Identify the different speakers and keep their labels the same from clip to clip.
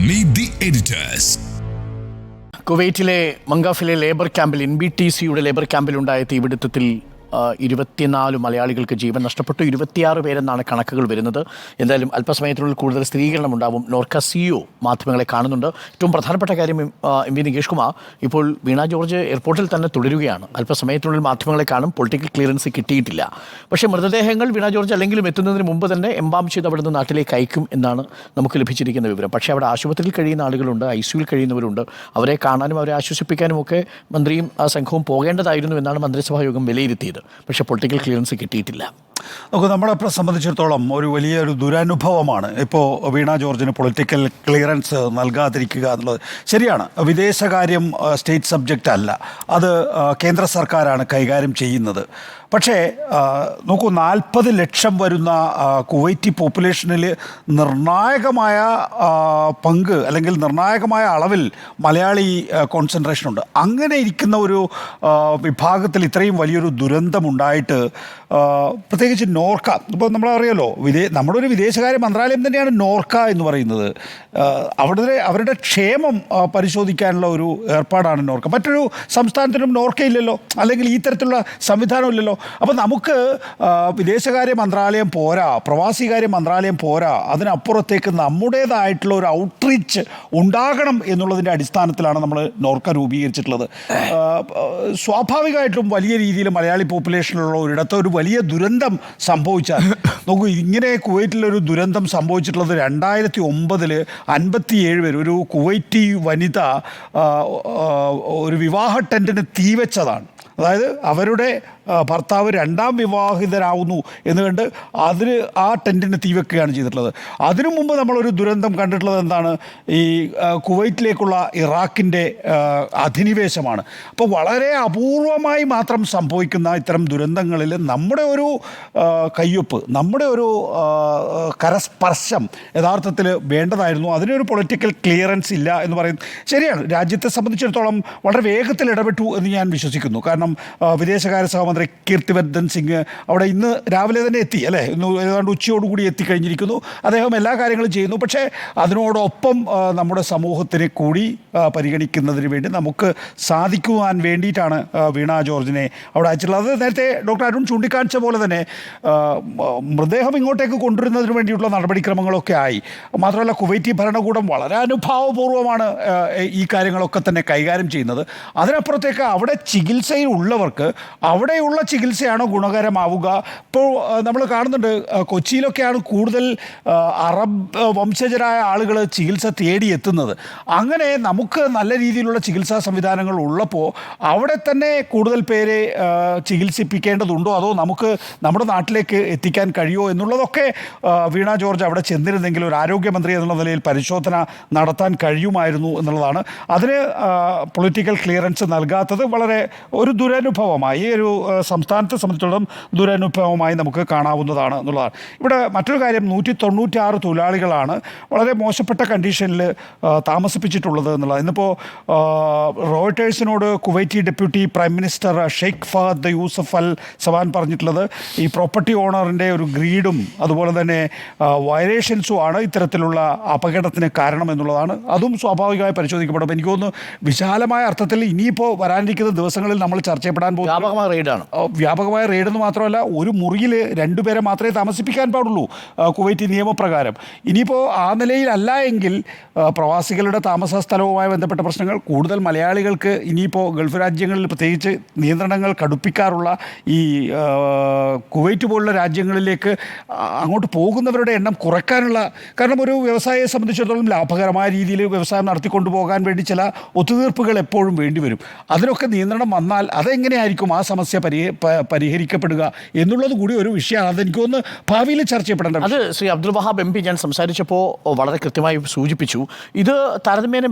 Speaker 1: Meet the editors
Speaker 2: കുവൈറ്റിലെ മംഗാഫിലെ labour ക്യാമ്പിൽ എൻ ബി ടി സിയുടെ ലേബർ ക്യാമ്പിലുണ്ടായ തീപിടുത്തത്തിൽ ഇരുപത്തിനാല് മലയാളികൾക്ക് ജീവൻ നഷ്ടപ്പെട്ടു. ഇരുപത്തിയാറ് പേരെന്നാണ് കണക്കുകൾ വരുന്നത്. എന്തായാലും അല്പസമയത്തിനുള്ളിൽ കൂടുതൽ സ്ഥിരീകരണം ഉണ്ടാവും. നോർക്ക സിഇഒ മാധ്യമങ്ങളെ കാണുന്നുണ്ട്. ഏറ്റവും പ്രധാനപ്പെട്ട കാര്യം എം വി നികേഷ് കുമാർ ഇപ്പോൾ വീണ ജോർജ് എയർപോർട്ടിൽ തന്നെ തുടരുകയാണ്. അല്പസമയത്തിനുള്ളിൽ മാധ്യമങ്ങളെ കാണും. പൊളിറ്റിക്കൽ ക്ലിയറൻസ് കിട്ടിയിട്ടില്ല. പക്ഷേ മൃതദേഹങ്ങൾ വീണ ജോർജ് അല്ലെങ്കിലും എത്തുന്നതിന് മുമ്പ് തന്നെ എംബാം ചെയ്ത് അവിടെ നിന്ന് നാട്ടിലേക്ക് അയക്കും എന്നാണ് നമുക്ക് ലഭിച്ചിരിക്കുന്ന വിവരം. പക്ഷേ അവിടെ ആശുപത്രിയിൽ കഴിയുന്ന ആളുകളുണ്ട് ഐ സിയുയിൽ കഴിയുന്നവരുണ്ട്. അവരെ കാണാനും അവരെ ആശ്വസിപ്പിക്കാനും ഒക്കെ മന്ത്രിയും ആ സംഘവും പോകേണ്ടതായിരുന്നു എന്നാണ് മന്ത്രിസഭാ യോഗം വിലയിരുത്തിയത്. പക്ഷേ പൊളിറ്റിക്കൽ ക്ലിയറൻസ് കിട്ടിയിട്ടില്ല.
Speaker 3: നമുക്ക് നമ്മളെ സംബന്ധിച്ചിടത്തോളം ഒരു വലിയൊരു ദുരനുഭവമാണ് ഇപ്പോൾ വീണ ജോർജിന് പൊളിറ്റിക്കൽ ക്ലിയറൻസ് നൽകാതിരിക്കുക എന്നുള്ളത്. ശരിയാണ് വിദേശകാര്യം സ്റ്റേറ്റ് സബ്ജക്റ്റ് അല്ല. അത് കേന്ദ്ര സർക്കാരാണ് കൈകാര്യം ചെയ്യുന്നത്. പക്ഷേ നോക്കൂ നാൽപ്പത് ലക്ഷം വരുന്ന കുവൈറ്റി പോപ്പുലേഷനിൽ നിർണായകമായ പങ്ക് അല്ലെങ്കിൽ നിർണായകമായ അളവിൽ മലയാളി കോൺസെൻട്രേഷൻ ഉണ്ട്. അങ്ങനെ ഇരിക്കുന്ന ഒരു വിഭാഗത്തിൽ ഇത്രയും വലിയൊരു ദുരന്തമുണ്ടായിട്ട് പ്രത്യേകിച്ച് നോർക്ക ഇപ്പോൾ നമ്മളറിയാലോ വിദേ നമ്മുടെ ഒരു വിദേശകാര്യ മന്ത്രാലയം തന്നെയാണ് നോർക്ക എന്ന് പറയുന്നത്. അവിടെ അവരുടെ ക്ഷേമം പരിശോധിക്കാനുള്ള ഒരു ഏർപ്പാടാണ് നോർക്ക. മറ്റൊരു സംസ്ഥാനത്തിനും നോർക്കയില്ലല്ലോ അല്ലെങ്കിൽ ഈ തരത്തിലുള്ള സംവിധാനം ഇല്ലല്ലോ. അപ്പോൾ നമുക്ക് വിദേശകാര്യ മന്ത്രാലയം പോരാ പ്രവാസികാര്യ മന്ത്രാലയം പോരാ അതിനപ്പുറത്തേക്ക് നമ്മുടേതായിട്ടുള്ള ഒരു ഔട്ട്റീച്ച് ഉണ്ടാകണം എന്നുള്ളതിന്റെ അടിസ്ഥാനത്തിലാണ് നമ്മൾ നോർക്ക രൂപീകരിച്ചിട്ടുള്ളത്. സ്വാഭാവികമായിട്ടും വലിയ രീതിയിൽ മലയാളി പോപ്പുലേഷനിലുള്ള ഒരിടത്ത് ഒരു വലിയ ദുരന്തം സംഭവിച്ചാൽ നോക്കൂ ഇങ്ങനെ കുവൈറ്റിലൊരു ദുരന്തം സംഭവിച്ചിട്ടുള്ളത് രണ്ടായിരത്തി ഒമ്പതിൽ അൻപത്തിയേഴ് പേര് ഒരു കുവൈറ്റി വനിത ഒരു വിവാഹ ടെന്റിന് തീവെച്ചതാണ്. അതായത് അവരുടെ ഭർത്താവ് രണ്ടാം വിവാഹിതരാകുന്നു എന്ന് കണ്ട് അതിന് ആ ടെന്റിന് തീവെക്കുകയാണ് ചെയ്തിട്ടുള്ളത്. അതിനു മുമ്പ് നമ്മളൊരു ദുരന്തം കണ്ടിട്ടുള്ളത് എന്താണ്? ഈ കുവൈറ്റിലേക്കുള്ള ഇറാഖിന്റെ അധിനിവേശമാണ്. അപ്പോൾ വളരെ അപൂർവമായി മാത്രം സംഭവിക്കുന്ന ഇത്തരം ദുരന്തങ്ങളിൽ നമ്മുടെ ഒരു കയ്യൊപ്പ് നമ്മുടെ ഒരു കരസ്പർശം യഥാർത്ഥത്തിൽ വേണ്ടതായിരുന്നു. അതിനൊരു പൊളിറ്റിക്കൽ ക്ലിയറൻസ് ഇല്ല എന്ന് പറയുന്നത് ശരിയാണ്. രാജ്യത്തെ സംബന്ധിച്ചിടത്തോളം വളരെ വേഗത്തിൽ ഇടപെട്ടു എന്ന് ഞാൻ വിശ്വസിക്കുന്നു. കാരണം ആ, വിദേശകാര്യ സഹമന്ത്രി കീർത്തിവർദ്ധൻ സിംഗ് അവിടെ ഇന്ന് രാവിലെ തന്നെ എത്തി അല്ലേ? ഇന്ന് ഏതാണ്ട് ഉച്ചയോടുകൂടി എത്തിക്കഴിഞ്ഞിരിക്കുന്നു. അദ്ദേഹം എല്ലാ കാര്യങ്ങളും ചെയ്യുന്നു. പക്ഷേ അതിനോടൊപ്പം നമ്മുടെ സമൂഹത്തിനെ കൂടി പരിഗണിക്കുന്നതിന് വേണ്ടി നമുക്ക് സാധിക്കുവാൻ വേണ്ടിയിട്ടാണ് വീണ ജോർജിനെ അവിടെ അയച്ചിട്ടുള്ളത്. അത് നേരത്തെ ഡോക്ടർ അരുൺ ചൂണ്ടിക്കാണിച്ച പോലെ തന്നെ മൃതദേഹം ഇങ്ങോട്ടേക്ക് കൊണ്ടുവരുന്നതിന് വേണ്ടിയിട്ടുള്ള നടപടിക്രമങ്ങളൊക്കെ ആയി. മാത്രമല്ല കുവൈറ്റി ഭരണകൂടം വളരെ അനുഭാവപൂർവമാണ് ഈ കാര്യങ്ങളൊക്കെ തന്നെ കൈകാര്യം ചെയ്യുന്നത്. അതിനപ്പുറത്തേക്ക് അവിടെ ചികിത്സയിൽ ഉള്ളവർക്ക് അവിടെയുള്ള ചികിത്സയാണോ ഗുണകരമാവുക? ഇപ്പോൾ നമ്മൾ കാണുന്നുണ്ട് കൊച്ചിയിലൊക്കെയാണ് കൂടുതൽ അറബ് വംശജരായ ആളുകൾ ചികിത്സ തേടിയെത്തുന്നത്. അങ്ങനെ നമുക്ക് നല്ല രീതിയിലുള്ള ചികിത്സാ സംവിധാനങ്ങൾ ഉള്ളപ്പോൾ അവിടെ തന്നെ കൂടുതൽ പേരെ ചികിത്സിപ്പിക്കേണ്ടതുണ്ടോ? അതോ നമുക്ക് നമ്മുടെ നാട്ടിലേക്ക് എത്തിക്കാൻ കഴിയുമോ എന്നുള്ളതൊക്കെ വീണ ജോർജ് അവിടെ ചെന്നിരുന്നെങ്കിൽ ഒരു ആരോഗ്യമന്ത്രി എന്നുള്ള നിലയിൽ പരിശോധന നടത്താൻ കഴിയുമായിരുന്നു എന്നുള്ളതാണ്. അതിന് പൊളിറ്റിക്കൽ ക്ലിയറൻസ് നൽകാത്തത് വളരെ ഒരു ദുരനുഭവമായി ഈ ഒരു സംസ്ഥാനത്തെ സംബന്ധിച്ചിടത്തോളം ദുരനുഭവമായി നമുക്ക് കാണാവുന്നതാണ് എന്നുള്ളതാണ്. ഇവിടെ മറ്റൊരു കാര്യം നൂറ്റി തൊണ്ണൂറ്റാറ് തൊഴിലാളികളാണ് വളരെ മോശപ്പെട്ട കണ്ടീഷനിൽ താമസിപ്പിച്ചിട്ടുള്ളത് എന്നുള്ളത് ഇന്നിപ്പോൾ റോയിട്ടേഴ്സിനോട് Kuwaiti deputy prime minister Sheikh Fahad Yusuf Al Sawan പറഞ്ഞിട്ടുള്ളത് ഈ പ്രോപ്പർട്ടി ഓണറിന്റെ ഒരു ഗ്രീഡും അതുപോലെ തന്നെ വയലേഷൻസും ആണ് ഇത്തരത്തിലുള്ള അപകടത്തിന് കാരണം എന്നുള്ളതാണ്. അതും സ്വാഭാവികമായി പരിശോധിക്കപ്പെടും. എനിക്ക് തോന്നുന്നു വിശാലമായ അർത്ഥത്തിൽ ഇനിയിപ്പോൾ വരാനിരിക്കുന്ന ദിവസങ്ങളിൽ നമ്മൾ ചർച്ച ചെയ്യപ്പെടാൻ പോകുന്ന
Speaker 2: വ്യാപകമായ റെയ്ഡാണ്.
Speaker 3: വ്യാപകമായ റെയ്ഡെന്ന് മാത്രമല്ല ഒരു മുറിയിൽ രണ്ടുപേരെ മാത്രമേ താമസിപ്പിക്കാൻ പാടുള്ളൂ കുവൈറ്റി കുവൈറ്റ് നിയമപ്രകാരം. ഇനിയിപ്പോൾ ആ നിലയിലല്ല എങ്കിൽ പ്രവാസികളുടെ താമസ സ്ഥലവുമായി ബന്ധപ്പെട്ട പ്രശ്നങ്ങൾ കൂടുതൽ മലയാളികൾക്ക് ഇനിയിപ്പോൾ ഗൾഫ് രാജ്യങ്ങളിൽ പ്രത്യേകിച്ച് നിയന്ത്രണങ്ങൾ കടുപ്പിക്കാറുള്ള ഈ കുവൈറ്റ് പോലുള്ള രാജ്യങ്ങളിലേക്ക് അങ്ങോട്ട് പോകുന്നവരുടെ എണ്ണം കുറയ്ക്കാനുള്ള കാരണം ഒരു വ്യവസായിയെ സംബന്ധിച്ചിടത്തോളം ലാഭകരമായ രീതിയിൽ വ്യവസായം നടത്തിക്കൊണ്ടു പോകാൻ വേണ്ടി ചില ഒത്തുതീർപ്പുകൾ എപ്പോഴും വേണ്ടിവരും. അതിനൊക്കെ നിയന്ത്രണം വന്നാൽ അതെങ്ങനെയായിരിക്കും ആ സമസ്യ പരിഹ പരിഹരിക്കപ്പെടുക എന്നുള്ളത് കൂടി ഒരു വിഷയമാണ്. അതെനിക്ക് ഒന്ന് ഭാവിയിൽ ചർച്ച ചെയ്യപ്പെടേണ്ടത്
Speaker 2: അത് ശ്രീ അബ്ദുൽ വഹാബ് എം പി ഞാൻ സംസാരിച്ചപ്പോൾ വളരെ കൃത്യമായി സൂചിപ്പിച്ചു. ഇത് താരതമ്യേന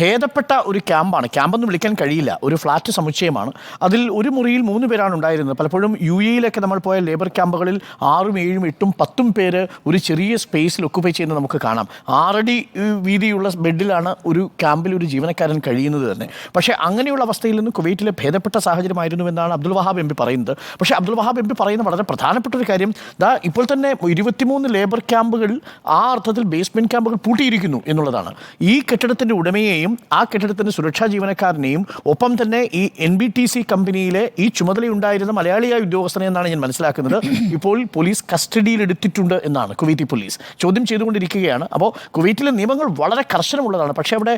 Speaker 2: ഭേദപ്പെട്ട ഒരു ക്യാമ്പാണ്. ക്യാമ്പൊന്നും വിളിക്കാൻ കഴിയില്ല. ഒരു ഫ്ലാറ്റ് സമുച്ചയമാണ്. അതിൽ ഒരു മുറിയിൽ മൂന്ന് പേരാണ് ഉണ്ടായിരുന്നത്. പലപ്പോഴും യു എയിലൊക്കെ നമ്മൾ പോയ ലേബർ ക്യാമ്പുകളിൽ ആറും ഏഴും എട്ടും പത്തും പേര് ഒരു ചെറിയ സ്പേസിൽ ഒക്കുപൈ ചെയ്യുന്നത് നമുക്ക് കാണാം. ആറടി വീതിയുള്ള ബെഡിലാണ് ഒരു ക്യാമ്പിൽ ഒരു ജീവനക്കാരൻ കഴിയുന്നത് തന്നെ. പക്ഷേ അങ്ങനെയുള്ള അവസ്ഥയിൽ നിന്ന് കുവൈറ്റിലെ ഭേദപ്പെട്ട സാഹചര്യമായിരുന്നു എന്നാണ് അബ്ദുൽ വഹാബ് എം പി പറയുന്നത്. പക്ഷേ അബ്ദുൽ വഹാബ് എം പി പറയുന്ന വളരെ പ്രധാനപ്പെട്ട ഒരു കാര്യം ദാ ഇപ്പോൾ തന്നെ ഇരുപത്തിമൂന്ന് ലേബർ ക്യാമ്പുകൾ ആ അർത്ഥത്തിൽ ബേസ്മെന്റ് ക്യാമ്പുകൾ പൂട്ടിയിരിക്കുന്നു എന്നുള്ളതാണ്. ഈ കെട്ടിടത്തിന്റെ ഉടമയെയും ആ കെട്ടിടത്തിന്റെ സുരക്ഷാ ജീവനക്കാരനെയും ഒപ്പം തന്നെ ഈ എൻ ബി ടി സി കമ്പനിയിലെ ഈ ചുമതലയുണ്ടായിരുന്ന മലയാളിയായ ഉദ്യോഗസ്ഥനെ എന്നാണ് ഞാൻ മനസ്സിലാക്കുന്നത്. ഇപ്പോൾ പോലീസ് കസ്റ്റഡിയിൽ എടുത്തിട്ടുണ്ട് എന്നാണ് കുവൈറ്റി പോലീസ്. ചോദ്യം ചെയ്തുകൊണ്ടിരിക്കുകയാണ്. അപ്പോൾ കുവൈറ്റിലെ നിയമങ്ങൾ വളരെ കർശനമുള്ളതാണ്. പക്ഷേ അവിടെ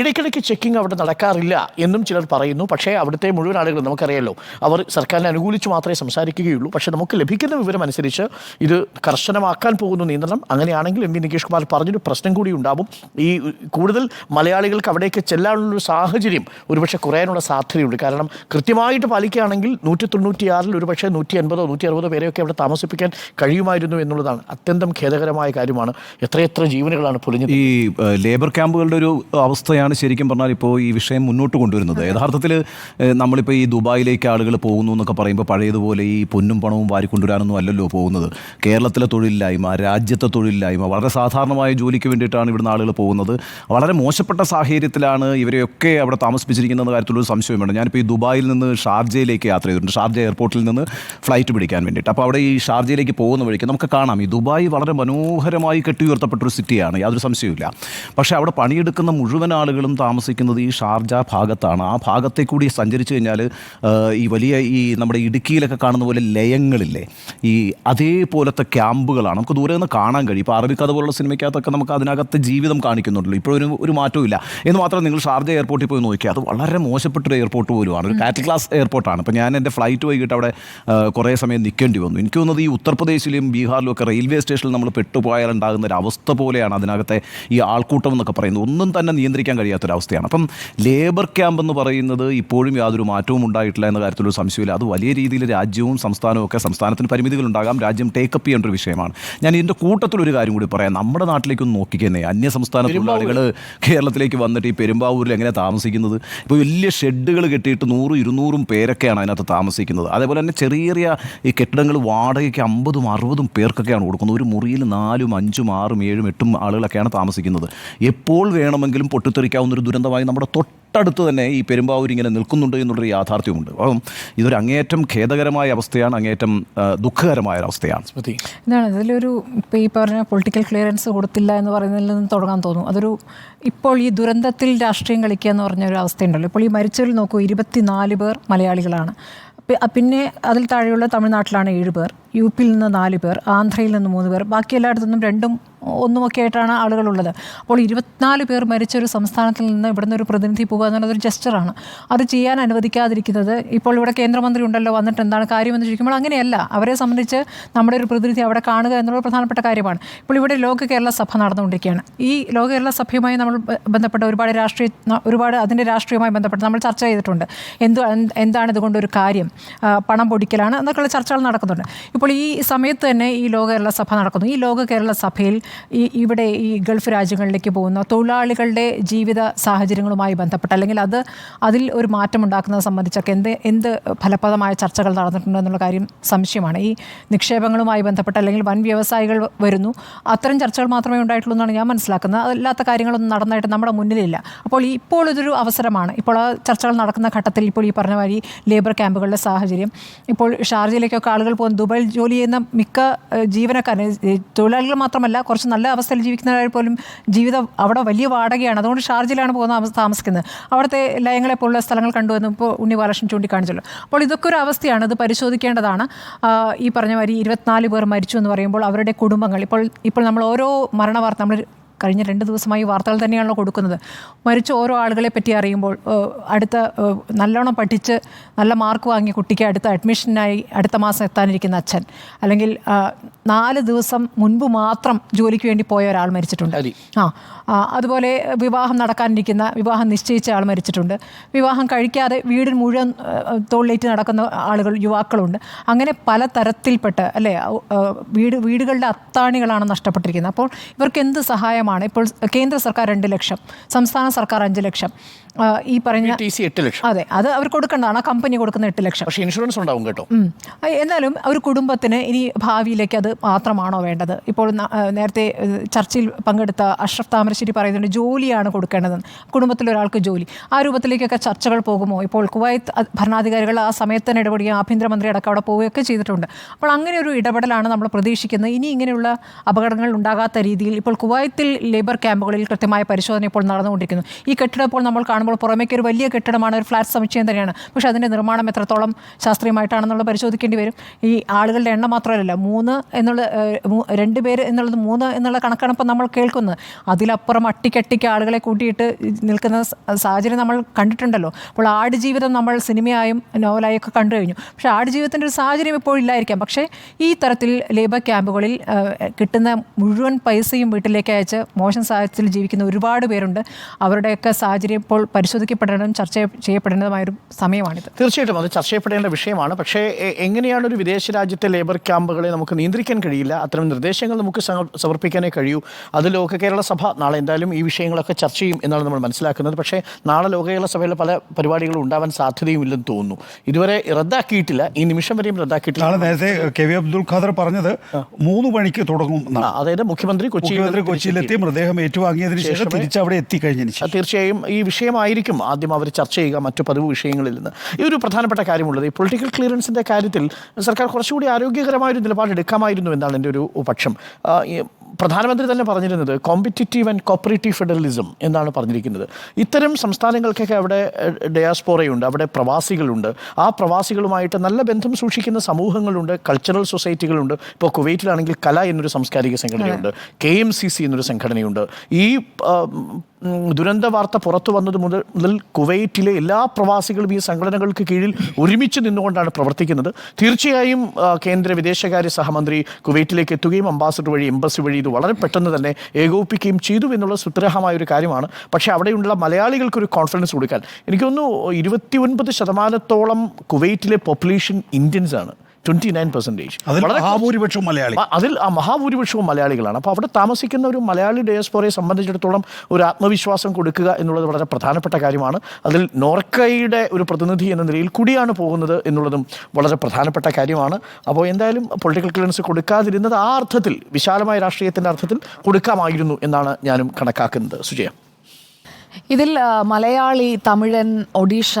Speaker 2: ഇടയ്ക്കിടയ്ക്ക് ചെക്കിംഗ് അവിടെ നടക്കാറില്ല എന്നും ചിലർ പറയുന്നു. പക്ഷേ അവിടുത്തെ മുഴുവൻ ആളുകളും നമുക്കറിയാലോ അവർ സർക്കാരിനെ അനുകൂലിച്ച് മാത്രമേ സംസാരിക്കുകയുള്ളൂ. പക്ഷേ നമുക്ക് ലഭിക്കുന്ന വിവരം അനുസരിച്ച് ഇത് കർശനമാക്കാൻ പോകുന്ന നിയന്ത്രണം. അങ്ങനെയാണെങ്കിൽ എം വി നികേഷ് കുമാർ പറഞ്ഞൊരു പ്രശ്നം കൂടി ഉണ്ടാവും. ഈ കൂടുതൽ മലയാളികൾക്ക് അവിടേക്ക് ചെല്ലാനുള്ളൊരു സാഹചര്യം ഒരുപക്ഷെ കുറയാനുള്ള സാധ്യതയുണ്ട്. കാരണം കൃത്യമായിട്ട് പാലിക്കുകയാണെങ്കിൽ നൂറ്റി തൊണ്ണൂറ്റിയാറിൽ ഒരുപക്ഷെ നൂറ്റി അൻപതോ നൂറ്റി അറുപതോ പേരെയൊക്കെ അവിടെ താമസിപ്പിക്കാൻ കഴിയുമായിരുന്നു എന്നുള്ളതാണ് അത്യന്തം ഖേദകരമായ കാര്യമാണ്. എത്രയെത്ര ജീവനുകളാണ് പൊലിഞ്ഞത്.
Speaker 1: ഈ ലേബർ ക്യാമ്പുകളുടെ ഒരു അവസ്ഥയാണ് ശരിക്കും പറഞ്ഞാൽ ഇപ്പോൾ ഈ വിഷയം മുന്നോട്ട് കൊണ്ടുവരുന്നത്. യഥാർത്ഥത്തിൽ നമ്മളിപ്പോൾ ഈ ദുബായിലേക്ക് ആളുകൾ പോകുന്നു എന്നൊക്കെ പറയുമ്പോൾ പഴയതുപോലെ ഈ പൊന്നും പണവും വാരിക്കൊണ്ടുവരാനൊന്നും അല്ലല്ലോ പോകുന്നത്. കേരളത്തിലെ തൊഴിലില്ലായ്മ രാജ്യത്തെ തൊഴിലില്ലായ്മ വളരെ സാധാരണമായ ജോലിക്ക് വേണ്ടിയിട്ടാണ് ഇവിടുന്ന് ആളുകൾ പോകുന്നത്. വളരെ മോശപ്പെട്ട സാഹചര്യത്തിലാണ് ഇവരെയൊക്കെ അവിടെ താമസിപ്പിച്ചിരിക്കുന്ന കാര്യത്തിലൊരു സംശയമുണ്ട് ഞാനിപ്പോൾ ഈ ദുബായിൽ നിന്ന് ഷാർജയിലേക്ക് യാത്ര ചെയ്തിട്ടുണ്ട്. ഷാർജ എയർപോർട്ടിൽ നിന്ന് ഫ്ലൈറ്റ് പിടിക്കാൻ വേണ്ടിയിട്ട്. അപ്പോൾ അവിടെ ഈ ഷാർജയിലേക്ക് പോകുന്ന വഴിക്ക് നമുക്ക് കാണാം. ഈ ദുബായ് വളരെ മനോഹരമായി കെട്ടിയുയർത്തപ്പെട്ടൊരു സിറ്റിയാണ്. യാതൊരു സംശയമില്ല പക്ഷേ അവിടെ പണിയെടുക്കുന്ന മുഴുവൻ ആളുകളും താമസിക്കുന്നത് ഈ ഷാർജ ഭാഗത്താണ്. ആ ഭാഗത്തെ കൂടി സഞ്ചരിച്ചു കഴിഞ്ഞാൽ ഈ വലിയ ഈ നമ്മുടെ ഇടുക്കിയിലൊക്കെ കാണുന്ന പോലെ ലയങ്ങളില്ലേ ഈ അതേപോലത്തെ ക്യാമ്പുകളാണ്. നമുക്ക് ദൂരെ നിന്ന് കാണാൻ കഴിയും. ഇപ്പോൾ അറബിക്കഥ പോലുള്ള സിനിമയ്ക്കകത്തൊക്കെ നമുക്ക് അതിനകത്തെ ജീവിതം കാണിക്കുന്നുണ്ടല്ലോ. ഇപ്പോഴൊരു ഒരു മാറ്റവും ഇല്ല എന്ന് മാത്രം നിങ്ങൾ ഷാർജ എയർപോർട്ടിൽ പോയി നോക്കിയാൽ അത് വളരെ മോശപ്പെട്ടൊരു എയർപോർട്ട് പോലുമാണ് ഒരു കാറ്റൽ ക്ലാസ് എയർപോർട്ടാണ്. ഇപ്പോൾ ഞാൻ എന്റെ ഫ്ലൈറ്റ് വൈകിട്ട് അവിടെ കുറേ സമയം നിൽക്കേണ്ടി വന്നു. എനിക്ക് തോന്നുന്നത് ഈ ഉത്തർപ്രദേശിലും ബീഹാറിലും ഒക്കെ റെയിൽവേ സ്റ്റേഷനിൽ നമ്മൾ പെട്ടുപോയാൽ ഉണ്ടാകുന്ന ഒരു അവസ്ഥ പോലെയാണ് അതിനകത്തെ ഈ ആൾക്കൂട്ടം എന്നൊക്കെ പറയുന്നത്. ഒന്നും തന്നെ നിയന്ത്രിക്കാൻ കഴിയാത്തൊരവസ്ഥയാണ്. അപ്പം ലേബർ ക്യാമ്പ് എന്ന് പറയുന്നത് ഇപ്പോഴും യാതൊരു മാറ്റവും ഉണ്ടായിട്ടില്ല എന്ന കാര്യത്തിലൊരു സംശയമില്ല അത് വലിയ രീതിയിൽ രാജ്യവും സംസ്ഥാനവും ഒക്കെ സംസ്ഥാനത്തിന് പരിമിതികളുണ്ടാകാം രാജ്യം ടേക്കപ്പ് ചെയ്യേണ്ട ഒരു വിഷയമാണ്. ഞാൻ ഇതിന്റെ കൂട്ടത്തിലൊരു കാര്യം കൂടി പറയാം. നമ്മുടെ നാട്ടിലേക്കൊന്ന് നോക്കിക്കുന്നേ അന്യ സംസ്ഥാന തൊഴിലാളികൾ കേരളത്തിലേക്ക് വന്നിട്ട് ഈ പെരുമ്പാവൂരിൽ എങ്ങനെ താമസിക്കുന്നത്? ഇപ്പോൾ വലിയ ഷെഡുകൾ കെട്ടിയിട്ട് നൂറും ഇരുന്നൂറും പേരൊക്കെയാണ് അതിനകത്ത് താമസിക്കുന്നത്. അതേപോലെ തന്നെ ചെറിയ ചെറിയ ഈ കെട്ടിടങ്ങൾ വാടകയ്ക്ക് അമ്പതും അറുപതും പേർക്കൊക്കെയാണ് കൊടുക്കുന്നത്. ഒരു മുറിയിൽ നാലും അഞ്ചും ആറും ഏഴും എട്ടും ആളുകളൊക്കെയാണ് താമസിക്കുന്നത്. എപ്പോൾ വേണമെങ്കിലും പൊട്ടിത്തെറിക്കാവുന്ന ഒരു ദുരന്തമായി നമ്മുടെ തൊട്ടടുത്ത് തന്നെ ഈ പെരുമ്പാവൂർ ഇങ്ങനെ നിൽക്കുന്നുണ്ട് എന്നുള്ളൊരു യാഥാർത്ഥ്യമുണ്ട്. അപ്പം ഇതൊരു അങ്ങേയറ്റം ഖേദകരമായ അവസ്ഥയാണ് അങ്ങേയറ്റം ദുഃഖകരമായ അവസ്ഥയാണ്.
Speaker 2: സ്മൃതി.
Speaker 4: ഇതാണ്. ഇതിലൊരു ഇപ്പോൾ ഈ പറഞ്ഞ പൊളിറ്റിക്കൽ ക്ലിയറൻസ് കൊടുത്തില്ല എന്ന് പറയുന്നതിൽ നിന്ന് തുടങ്ങാൻ തോന്നും അതൊരു ഇപ്പോൾ ഈ ദുരന്തത്തിൽ രാഷ്ട്രീയം കളിക്കുക എന്ന് പറഞ്ഞ ഒരു അവസ്ഥയുണ്ടല്ലോ. ഇപ്പോൾ ഈ മരിച്ചവരിൽ നോക്കൂ ഇരുപത്തിനാല് പേർ മലയാളികളാണ്. പിന്നെ അതിൽ താഴെയുള്ള തമിഴ്നാട്ടിലാണ് ഏഴ് പേർ. യു പിയിൽ നിന്ന് നാല് പേർ ആന്ധ്രയിൽ നിന്ന് മൂന്ന് പേർ ബാക്കി എല്ലായിടത്തു നിന്നും രണ്ടും ഒന്നുമൊക്കെ ആയിട്ടാണ് ആളുകളുള്ളത്. അപ്പോൾ ഇരുപത്തിനാല് പേർ മരിച്ച ഒരു സംസ്ഥാനത്തിൽ നിന്ന് ഇവിടുന്ന് ഒരു പ്രതിനിധി പോകുക എന്നുള്ളത് ഒരു ജസ്റ്ററാണ്. അത് ചെയ്യാൻ അനുവദിക്കാതിരിക്കുന്നത് ഇപ്പോൾ ഇവിടെ കേന്ദ്രമന്ത്രി ഉണ്ടല്ലോ വന്നിട്ട് എന്താണ് കാര്യമെന്ന് ചോദിക്കുമ്പോൾ അങ്ങനെയല്ല. അവരെ സംബന്ധിച്ച് നമ്മുടെ ഒരു പ്രതിനിധി അവിടെ കാണുക എന്നുള്ളത് പ്രധാനപ്പെട്ട കാര്യമാണ്. ഇപ്പോൾ ഇവിടെ ലോക കേരള സഭ നടന്നുകൊണ്ടിരിക്കുകയാണ്. ഈ ലോക കേരള സഭയുമായി നമ്മൾ ബന്ധപ്പെട്ട ഒരുപാട് രാഷ്ട്രീയ ഒരുപാട് അതിന്റെ രാഷ്ട്രീയവുമായി ബന്ധപ്പെട്ട് നമ്മൾ ചർച്ച ചെയ്തിട്ടുണ്ട്. എന്ത് എന്താണ് ഇതുകൊണ്ടൊരു കാര്യം? പണം പൊടിക്കലാണ് എന്നൊക്കെയുള്ള ചർച്ചകൾ നടക്കുന്നുണ്ട്. ഇപ്പോൾ ഈ സമയത്ത് തന്നെ ഈ ലോക കേരള സഭ നടക്കുന്നു. ഈ ലോക കേരള സഭയിൽ ഈ ഇവിടെ ഈ ഗൾഫ് രാജ്യങ്ങളിലേക്ക് പോകുന്ന തൊഴിലാളികളുടെ ജീവിത സാഹചര്യങ്ങളുമായി ബന്ധപ്പെട്ട് അല്ലെങ്കിൽ അത് അതിൽ ഒരു മാറ്റം ഉണ്ടാക്കുന്നത് സംബന്ധിച്ചൊക്കെ എന്ത് എന്ത് ഫലപ്രദമായ ചർച്ചകൾ നടന്നിട്ടുണ്ട് എന്നുള്ള കാര്യം സംശയമാണ്. ഈ നിക്ഷേപങ്ങളുമായി ബന്ധപ്പെട്ട് അല്ലെങ്കിൽ വൻ വ്യവസായികൾ വരുന്നു. അത്തരം ചർച്ചകൾ മാത്രമേ ഉണ്ടായിട്ടുള്ളൂ എന്നാണ് ഞാൻ മനസ്സിലാക്കുന്നത്. അതല്ലാത്ത കാര്യങ്ങളൊന്നും നടന്നായിട്ട് നമ്മുടെ മുന്നിലില്ല. അപ്പോൾ ഇപ്പോൾ ഇതൊരു അവസരമാണ്. ഇപ്പോൾ ആ ചർച്ചകൾ നടക്കുന്ന ഘട്ടത്തിൽ ഇപ്പോൾ ഈ പറഞ്ഞ വഴി ലേബർ ക്യാമ്പുകളുടെ സാഹചര്യം. ഇപ്പോൾ ഷാർജയിലേക്കൊക്കെ ആളുകൾ പോകുന്ന. ദുബായിൽ ജോലി ചെയ്യുന്ന മിക്ക ജീവനക്കാരെ തൊഴിലാളികൾ മാത്രമല്ല കുറച്ച് നല്ല അവസ്ഥയിൽ ജീവിക്കുന്നവരായി പോലും ജീവിതം അവിടെ വലിയ വാടകയാണ്. അതുകൊണ്ട് ഷാർജയിലാണ് പോകുന്ന അവസ്ഥ താമസിക്കുന്നത്. അവിടുത്തെ ലയങ്ങളെ പോലുള്ള സ്ഥലങ്ങൾ കണ്ടുവന്ന് ഇപ്പോൾ ഉണ്ണി ബാലകൃഷ്ണൻ ചൂണ്ടിക്കാണിച്ചല്ലോ. അപ്പോൾ ഇതൊക്കെ ഒരു അവസ്ഥയാണ്. ഇത് പരിശോധിക്കേണ്ടതാണ്. ഈ പറഞ്ഞ മാതിരി ഇരുപത്തിനാല് പേർ മരിച്ചു എന്ന് പറയുമ്പോൾ അവരുടെ കുടുംബങ്ങൾ. ഇപ്പോൾ ഇപ്പോൾ നമ്മൾ ഓരോ മരണ വാർത്ത നമ്മൾ കഴിഞ്ഞ രണ്ട് ദിവസമായി വാർത്തകൾ തന്നെയാണല്ലോ കൊടുക്കുന്നത്. മരിച്ച ഓരോ ആളുകളെ പറ്റി അറിയുമ്പോൾ അടുത്ത നല്ലോണം പഠിച്ച് നല്ല മാർക്ക് വാങ്ങിയ കുട്ടിക്ക് അടുത്ത അഡ്മിഷനായി അടുത്ത മാസം എത്താനിരിക്കുന്ന അച്ഛൻ. അല്ലെങ്കിൽ നാല് ദിവസം മുൻപ് മാത്രം ജോലിക്ക് വേണ്ടി പോയ ഒരാൾ മരിച്ചിട്ടുണ്ട്. ആ അതുപോലെ വിവാഹം നടക്കാനിരിക്കുന്ന വിവാഹം നിശ്ചയിച്ച ആൾ മരിച്ചിട്ടുണ്ട്. വിവാഹം കഴിക്കാതെ വീടിന് മുഴുവൻ തോളിലേറ്റ് നടക്കുന്ന ആളുകൾ യുവാക്കളുണ്ട്. അങ്ങനെ പല തരത്തിൽപ്പെട്ട് അല്ലേ വീട് വീടുകളുടെ അത്താണികളാണ് നഷ്ടപ്പെട്ടിരിക്കുന്നത്. അപ്പോൾ ഇവർക്ക് എന്ത് സഹായമാണ് പണമാണ് ഇപ്പോൾ കേന്ദ്ര സർക്കാർ രണ്ട് ലക്ഷം സംസ്ഥാന സർക്കാർ അഞ്ച് ലക്ഷം. ഈ പറഞ്ഞ
Speaker 2: ടി സി എട്ട് ലക്ഷം.
Speaker 4: അതെ അത് അവർ കൊടുക്കേണ്ടതാണ്. ആ കമ്പനി കൊടുക്കുന്ന എട്ട് ലക്ഷം.
Speaker 2: പക്ഷേ ഇൻഷുറൻസ് ഉണ്ടാവും കേട്ടോ.
Speaker 4: എന്നാലും ഒരു കുടുംബത്തിന് ഇനി ഭാവിയിലേക്ക് അത് മാത്രമാണോ വേണ്ടത്? ഇപ്പോൾ നേരത്തെ ചർച്ചയിൽ പങ്കെടുത്ത അഷ്റഫ് താമരശ്ശേരി പറയുന്നുണ്ട് ജോലിയാണ് കൊടുക്കേണ്ടതെന്ന്. കുടുംബത്തിലൊരാൾക്ക് ജോലി. ആ രൂപത്തിലേക്കൊക്കെ ചർച്ചകൾ പോകുമോ? ഇപ്പോൾ കുവൈത്ത് ഭരണാധികാരികൾ ആ സമയത്ത് തന്നെ ഇടപെടുകയും ആഭ്യന്തരമന്ത്രി അടക്കം അവിടെ പോവുകയൊക്കെ ചെയ്തിട്ടുണ്ട്. അപ്പോൾ അങ്ങനെ ഒരു ഇടപെടലാണ് നമ്മൾ പ്രതീക്ഷിക്കുന്നത്. ഇനി ഇങ്ങനെയുള്ള അപകടങ്ങൾ ഉണ്ടാകാത്ത രീതിയിൽ ഇപ്പോൾ കുവൈത്തിൽ ലേബർ ക്യാമ്പുകളിൽ കൃത്യമായ പരിശോധന ഇപ്പോൾ നടന്നുകൊണ്ടിരിക്കുന്നു. ഈ കെട്ടിടം ഇപ്പോൾ നമ്മൾ കാണുമ്പോൾ പുറമേക്ക് ഒരു വലിയ കെട്ടിടമാണ് ഒരു ഫ്ലാറ്റ് സമുച്ചയം തന്നെയാണ്. പക്ഷേ അതിന്റെ നിർമ്മാണം എത്രത്തോളം ശാസ്ത്രീയമായിട്ടാണെന്നുള്ളത് പരിശോധിക്കേണ്ടി വരും. ഈ ആളുകളുടെ എണ്ണം മാത്രമല്ല മൂന്ന് എന്നുള്ള രണ്ട് പേര് എന്നുള്ളത് മൂന്ന് എന്നുള്ള കണക്കാണ് ഇപ്പോൾ നമ്മൾ കേൾക്കുന്നത്. അതിലപ്പുറം അട്ടിക്കട്ടിക്ക് ആളുകളെ കൂട്ടിയിട്ട് നിൽക്കുന്ന സാഹചര്യം നമ്മൾ കണ്ടിട്ടുണ്ടല്ലോ. അപ്പോൾ ആടുജീവിതം നമ്മൾ സിനിമയായും നോവലായും ഒക്കെ കണ്ടു കഴിഞ്ഞു. പക്ഷേ ആടുജീവിതത്തിന്റെ ഒരു സാഹചര്യം ഇപ്പോൾ ഇല്ലായിരിക്കാം. പക്ഷേ ഈ തരത്തിൽ ലേബർ ക്യാമ്പുകളിൽ കിട്ടുന്ന മുഴുവൻ പൈസയും വീട്ടിലേക്ക് അയച്ച് മോശം സാഹചര്യത്തിൽ ജീവിക്കുന്ന ഒരുപാട് പേരുണ്ട്. അവരുടെയൊക്കെ സാഹചര്യം ഇപ്പോൾ പരിശോധിക്കപ്പെടേണ്ടതും ചർച്ച ചെയ്യപ്പെടേണ്ടതുമായ ഒരു സമയമാണിത്.
Speaker 2: തീർച്ചയായിട്ടും അത് ചർച്ച ചെയ്യപ്പെടേണ്ട വിഷയമാണ്. പക്ഷേ എങ്ങനെയാണ് ഒരു വിദേശ രാജ്യത്തെ ലേബർ ക്യാമ്പുകളെ നമുക്ക് നിയന്ത്രിക്കാൻ കഴിയില്ല? അത്തരം നിർദ്ദേശങ്ങൾ നമുക്ക് സമർപ്പിക്കാനേ കഴിയൂ. അത് ലോക കേരള സഭ നാളെ എന്തായാലും ഈ വിഷയങ്ങളൊക്കെ ചർച്ച ചെയ്യും എന്നാണ് നമ്മൾ മനസ്സിലാക്കുന്നത്. പക്ഷേ നാളെ ലോക കേരള സഭയിലെ പല പരിപാടികളും ഉണ്ടാവാൻ സാധ്യതയും ഇല്ലെന്ന് തോന്നുന്നു. ഇതുവരെ റദ്ദാക്കിയിട്ടില്ല. ഈ നിമിഷം വരെയും റദ്ദാക്കിയിട്ടില്ല.
Speaker 3: നാളെ നേരത്തെ കെ വി അബ്ദുൽ ഖാദർ പറഞ്ഞത് മൂന്ന് മണിക്ക് തുടങ്ങും
Speaker 2: അതായത് മുഖ്യമന്ത്രി കൊച്ചി
Speaker 3: മുഖ്യമന്ത്രി കൊച്ചിയിലെത്തി. മൃതദേഹം ഏറ്റുവാങ്ങിയതിന് ശേഷം
Speaker 2: തിരിച്ചവിടെ
Speaker 3: തിരിച്ച് അവിടെ എത്തിക്കഴിഞ്ഞതിന് ശേഷം.
Speaker 2: തീർച്ചയായും ഈ വിഷയമായിരിക്കും ആദ്യം അവർ ചർച്ച ചെയ്യുക മറ്റു പതിവ് വിഷയങ്ങളിൽ നിന്ന്. ഈ ഒരു പ്രധാനപ്പെട്ട കാര്യമുള്ളത് ഈ പൊളിറ്റിക്കൽ ക്ലിയറൻസിന്റെ കാര്യത്തിൽ സർക്കാർ കുറച്ചുകൂടി ആരോഗ്യകരമായൊരു നിലപാട് എടുക്കാമായിരുന്നു എന്നാണ് എന്റെ ഒരു പക്ഷം. പ്രധാനമന്ത്രി തന്നെ പറഞ്ഞിരുന്നത് കോമ്പറ്റിറ്റീവ് ആൻഡ് കോപ്പറേറ്റീവ് ഫെഡറലിസം എന്നാണ് പറഞ്ഞിരിക്കുന്നത്. ഇത്തരം സംസ്ഥാനങ്ങൾക്കൊക്കെ അവിടെ ഡയാസ്പോറയുണ്ട് അവിടെ പ്രവാസികളുണ്ട്. ആ പ്രവാസികളുമായിട്ട് നല്ല ബന്ധം സൂക്ഷിക്കുന്ന സമൂഹങ്ങളുണ്ട് കൾച്ചറൽ സൊസൈറ്റികളുണ്ട് ഇപ്പോൾ കുവൈറ്റിലാണെങ്കിൽ കല എന്നൊരു സാംസ്കാരിക സംഘടനയുണ്ട് കെ എം സി സി എന്നൊരു സംഘടനയുണ്ട്. ഈ ദുരന്ത വാർത്ത പുറത്തു വന്നത് മുതൽ മുതൽ കുവൈറ്റിലെ എല്ലാ പ്രവാസികളും ഈ സംഘടനകൾക്ക് കീഴിൽ ഒരുമിച്ച് നിന്നുകൊണ്ടാണ് പ്രവർത്തിക്കുന്നത്. തീർച്ചയായും കേന്ദ്ര വിദേശകാര്യ സഹമന്ത്രി കുവൈറ്റിലേക്ക് എത്തുകയും അംബാസഡർ വഴി എംബസി വഴി ഇത് വളരെ പെട്ടെന്ന് തന്നെ ഏകോപിപ്പിക്കുകയും ചെയ്തു എന്നുള്ള സുഗ്രഹമായ ഒരു കാര്യമാണ്. പക്ഷേ അവിടെയുള്ള മലയാളികൾക്കൊരു കോൺഫിഡൻസ് കൊടുക്കാൻ. എനിക്ക് തോന്നുന്നു ഇരുപത്തി ഒൻപത് ശതമാനത്തോളം കുവൈറ്റിലെ പോപ്പുലേഷൻ ഇന്ത്യൻസ് ആണ്. ട്വന്റി നയൻ പെർസെന്റേജ്
Speaker 3: മഹാഭൂരിപക്ഷവും മഹാഭൂരിപക്ഷം മലയാളി
Speaker 2: അതിൽ ആ മഹാഭൂരിപക്ഷവും മലയാളികളാണ്. അപ്പോൾ അവിടെ താമസിക്കുന്ന ഒരു മലയാളി ഡയസ്പോറയെ സംബന്ധിച്ചിടത്തോളം ഒരു ആത്മവിശ്വാസം കൊടുക്കുക എന്നുള്ളത് വളരെ പ്രധാനപ്പെട്ട കാര്യമാണ്. അതിൽ നോർക്കയുടെ ഒരു പ്രതിനിധി എന്ന നിലയിൽ കൂടിയാണ് പോകുന്നത് എന്നുള്ളതും വളരെ പ്രധാനപ്പെട്ട കാര്യമാണ്. അപ്പോൾ എന്തായാലും പൊളിറ്റിക്കൽ ക്ലിയറൻസ് കൊടുക്കാതിരുന്നത് ആ അർത്ഥത്തിൽ വിശാലമായ രാഷ്ട്രീയത്തിന്റെ അർത്ഥത്തിൽ കൊടുക്കാമായിരുന്നു എന്നാണ് ഞാനും കണക്കാക്കുന്നത്. സുജയ.
Speaker 5: ഇതിൽ മലയാളി തമിഴൻ ഒഡീഷ